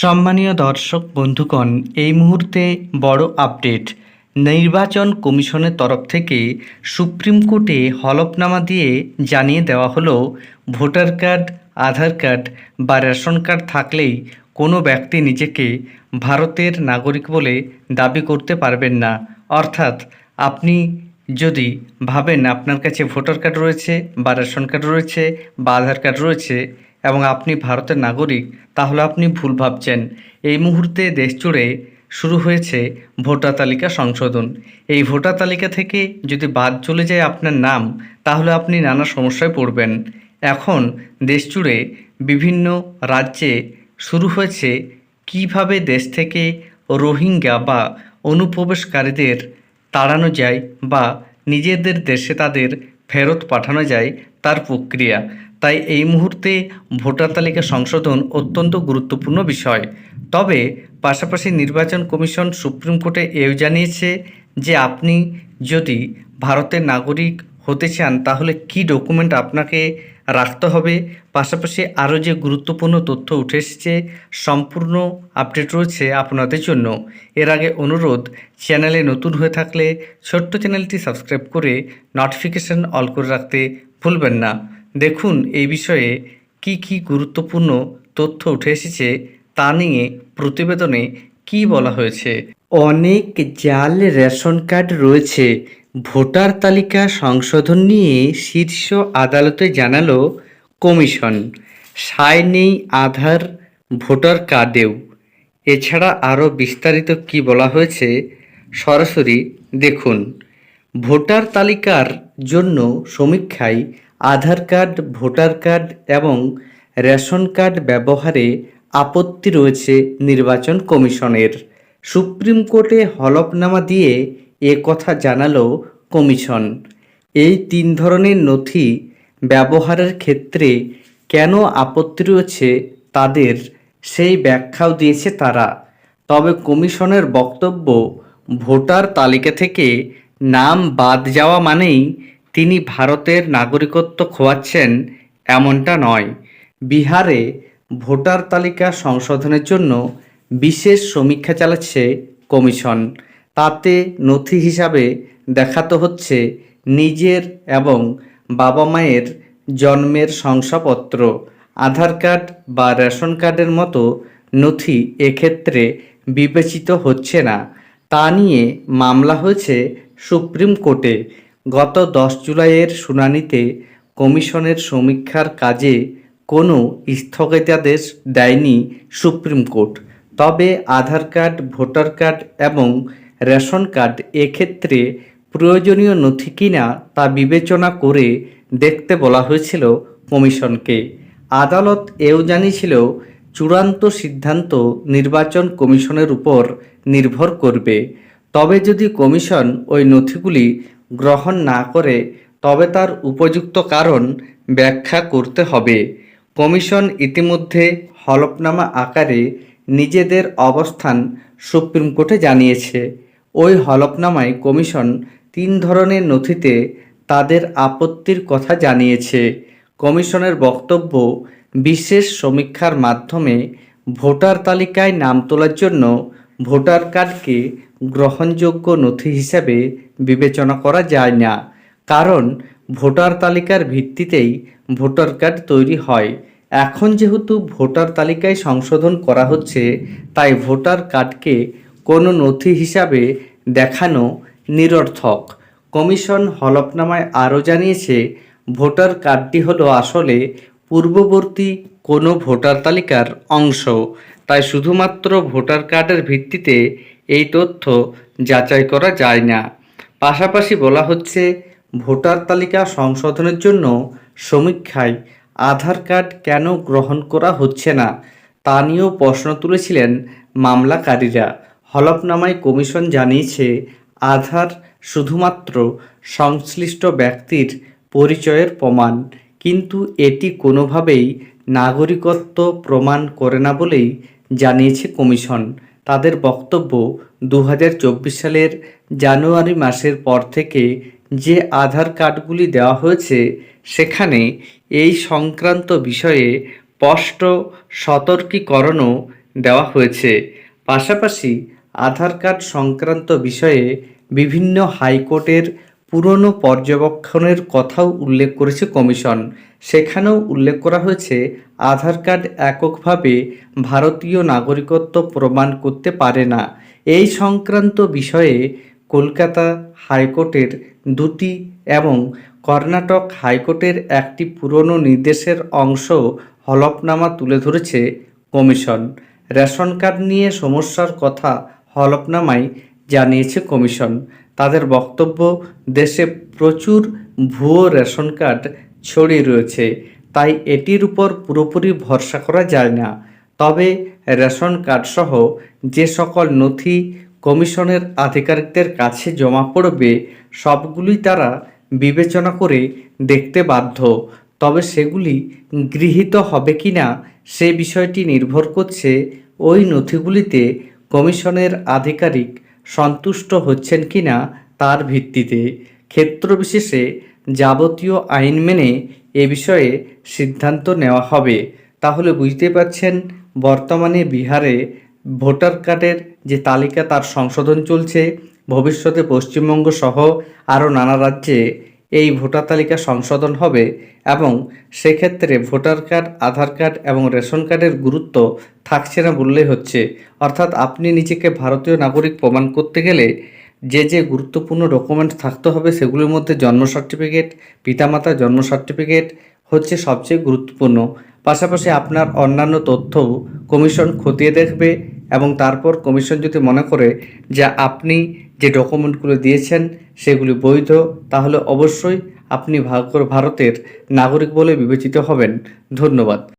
সম্মানীয় দর্শক, বন্ধুগণ, এই মুহূর্তে বড় আপডেট। নির্বাচন কমিশনের তরফ থেকে সুপ্রিম কোর্টে হলফনামা দিয়ে জানিয়ে দেওয়া হলো, ভোটার কার্ড, আধার কার্ড বা রেশন কার্ড থাকলেই কোনো ব্যক্তি নিজেকে ভারতের নাগরিক বলে দাবি করতে পারবেন না। অর্থাৎ আপনি যদি ভাবেন আপনার কাছে ভোটার কার্ড রয়েছে বা রেশন কার্ড রয়েছে বা আধার কার্ড রয়েছে এবং আপনি ভারতের নাগরিক, তাহলে আপনি ভুল ভাবছেন। এই মুহূর্তে দেশ জুড়ে শুরু হয়েছে ভোটার তালিকা সংশোধন। এই ভোটার তালিকা থেকে যদি বাদ চলে যায় আপনার নাম, তাহলে আপনি নানা সমস্যায় পড়বেন। এখন দেশ জুড়ে বিভিন্ন রাজ্যে শুরু হয়েছে কীভাবে দেশ থেকে রোহিঙ্গা বা অনুপ্রবেশকারীদের তাড়ানো যায় বা নিজেদের দেশে তাদের ফেরত পাঠানো যায় তার প্রক্রিয়া। তাই এই মুহূর্তে ভোটার তালিকা সংশোধন অত্যন্ত গুরুত্বপূর্ণ বিষয়। তবে পাশাপাশি নির্বাচন কমিশন সুপ্রিম কোর্টে এও জানিয়েছে যে আপনি যদি ভারতের নাগরিক হতে চান তাহলে কি ডকুমেন্ট আপনাকে রাখতে হবে। পাশাপাশি আরও যে গুরুত্বপূর্ণ তথ্য উঠে এসেছে, সম্পূর্ণ আপডেট রয়েছে আপনাদের জন্য। এর আগে অনুরোধ, চ্যানেলে নতুন হয়ে থাকলে ছোট্ট চ্যানেলটি সাবস্ক্রাইব করে নোটিফিকেশন অল করে রাখতে ভুলবেন না। দেখুন এই বিষয়ে কি কি গুরুত্বপূর্ণ তথ্য উঠে এসেছে তা নিয়ে প্রতিবেদনে কি বলা হয়েছে। অনেক জাল রেশন কার্ড রয়েছে। ভোটার তালিকা সংশোধন নিয়ে শীর্ষ আদালতে জানালো কমিশন। সায় নেই আধার, ভোটার কার্ডেও। এছাড়া আরও বিস্তারিত কি বলা হয়েছে সরাসরি দেখুন। ভোটার তালিকার জন্য সমীক্ষায় আধার কার্ড, ভোটার কার্ড এবং রেশন কার্ড ব্যবহারে আপত্তি রয়েছে নির্বাচন কমিশনের। সুপ্রিম কোর্টে হলফনামা দিয়ে এ কথা জানালো কমিশন। এই তিন ধরনের নথি ব্যবহারের ক্ষেত্রে কেন আপত্তি রয়েছে তাদের সেই ব্যাখ্যাও দিয়েছে তারা। তবে কমিশনের বক্তব্য, ভোটার তালিকা থেকে নাম বাদ যাওয়া মানেই তিনি ভারতের নাগরিকত্ব খোয়াচ্ছেন এমনটা নয়। বিহারে ভোটার তালিকা সংশোধনের জন্য বিশেষ সমীক্ষা চালাচ্ছে কমিশন। তাতে নথি হিসাবে দেখাতে হচ্ছে নিজের এবং বাবা মায়ের জন্মের শংসাপত্র, আধার কার্ড বা রেশন কার্ডের মতো নথি এক্ষেত্রে বিবেচিত হচ্ছে না। তা নিয়ে মামলা হয়েছে সুপ্রিম কোর্টে। গত দশ জুলাইয়ের শুনানিতে কমিশনের সমীক্ষার কাজে কোনো স্থগিতাদেশ দেয়নি সুপ্রিম কোর্ট। তবে আধার কার্ড, ভোটার কার্ড এবং রেশন কার্ড এক্ষেত্রে প্রয়োজনীয় নথি কিনা তা বিবেচনা করে দেখতে বলা হয়েছিল কমিশনকে। আদালত এও জানিয়েছিল, চূড়ান্ত সিদ্ধান্ত নির্বাচন কমিশনের উপর নির্ভর করবে। তবে যদি কমিশন ওই নথিগুলি গ্রহণ না করে, তবে তার উপযুক্ত কারণ ব্যাখ্যা করতে হবে। কমিশন ইতিমধ্যে হলফনামা আকারে নিজেদের অবস্থান সুপ্রিম কোর্টে জানিয়েছে। ওই হলফনামায় কমিশন তিন ধরনের নথিতে তাদের আপত্তির কথা জানিয়েছে। কমিশনের বক্তব্য, বিশেষ সমীক্ষার মাধ্যমে ভোটার তালিকায় নাম তোলার জন্য ভোটার কার্ডকে গ্রহণযোগ্য নথি হিসাবে বিবেচনা করা যায় না, কারণ ভোটার তালিকার ভিত্তিতেই ভোটার কার্ড তৈরি হয়। এখন যেহেতু ভোটার তালিকায় সংশোধন করা হচ্ছে, তাই ভোটার কার্ডকে কোনো নথি হিসাবে দেখানো নিরর্থক। কমিশন হলফনামায় আরও জানিয়েছে, ভোটার কার্ডটি হলো আসলে পূর্ববর্তী কোনো ভোটার তালিকার অংশ। তাই শুধুমাত্র ভোটার কার্ডের ভিত্তিতে এই তথ্য যাচাই করা যায় না। পাশাপাশি বলা হচ্ছে, ভোটার তালিকা সংশোধনের জন্য সমীক্ষায় আধার কার্ড কেন গ্রহণ করা হচ্ছে না, তা নিয়েও প্রশ্ন তুলেছিলেন মামলাকারীরা। হলফনামায় কমিশন জানিয়েছে, আধার শুধুমাত্র সংশ্লিষ্ট ব্যক্তির পরিচয়ের প্রমাণ, কিন্তু এটি কোনোভাবেই নাগরিকত্ব প্রমাণ করে না বলেই জানিয়েছে কমিশন। তাদের বক্তব্য দু হাজার চব্বিশ সালের জানুয়ারি মাসের পর থেকে যে আধার কার্ডগুলি দেওয়া হয়েছে, সেখানে এই সংক্রান্ত বিষয়ে স্পষ্ট সতর্কীকরণও দেওয়া হয়েছে। পাশাপাশি আধার কার্ড সংক্রান্ত বিষয়ে বিভিন্ন হাইকোর্টের পুরনো পর্যবেক্ষণের কথাও উল্লেখ করেছে কমিশন। সেখানেও উল্লেখ করা হয়েছে, আধার কার্ড এককভাবে ভারতীয় নাগরিকত্ব প্রমাণ করতে পারে না। এই সংক্রান্ত বিষয়ে কলকাতা হাইকোর্টের দুটি এবং কর্ণাটক হাইকোর্টের একটি পুরনো নির্দেশের অংশ হলফনামা তুলে ধরেছে কমিশন। রেশন কার্ড নিয়ে সমস্যার কথা হলফনামায় জানিয়েছে কমিশন, তাদের বক্তব্য, দেশে প্রচুর ভুয়ো রেশন কার্ড ছড়িয়ে রয়েছে, তাই এটির উপর পুরোপুরি ভরসা করা যায় না। তবে রেশন কার্ড সহ যে সকল নথি কমিশনের আধিকারিকদের কাছে জমা পড়বে, সবগুলি তারা বিবেচনা করে দেখতে বাধ্য। তবে সেগুলি গৃহীত হবে কি না সে বিষয়টি নির্ভর করছে ওই নথিগুলিতে কমিশনের আধিকারিক সন্তুষ্ট হচ্ছেন কি না তার ভিত্তিতে ক্ষেত্রবিশেষে যাবতীয় আইন মেনে এ বিষয়ে সিদ্ধান্ত নেওয়া হবে। তাহলে বুঝতে পারছেন, বর্তমানে বিহারে ভোটার কার্ডের যে তালিকা তার সংশোধন চলছে, ভবিষ্যতে পশ্চিমবঙ্গ সহ আরও নানা রাজ্যে এই ভোটার তালিকা সংশোধন হবে এবং সেক্ষেত্রে ভোটার কার্ড, আধার কার্ড এবং রেশন কার্ডের গুরুত্ব থাকছে না বললেই হচ্ছে। অর্থাৎ আপনি নিজেকে ভারতীয় নাগরিক প্রমাণ করতে গেলে যে যে গুরুত্বপূর্ণ ডকুমেন্ট থাকতে হবে সেগুলির মধ্যে জন্ম সার্টিফিকেট, পিতামাতার জন্ম সার্টিফিকেট হচ্ছে সবচেয়ে গুরুত্বপূর্ণ। পাশাপাশি আপনার অন্যান্য তথ্যও কমিশন খতিয়ে দেখবে এবং তারপর কমিশন যদি মনে করে যে আপনি যে ডকুমেন্টগুলো দিয়েছেন সেগুলি বৈধ তাহলে অবশ্যই আপনি ভারতের নাগরিক বলে বিবেচিত হবেন। ধন্যবাদ।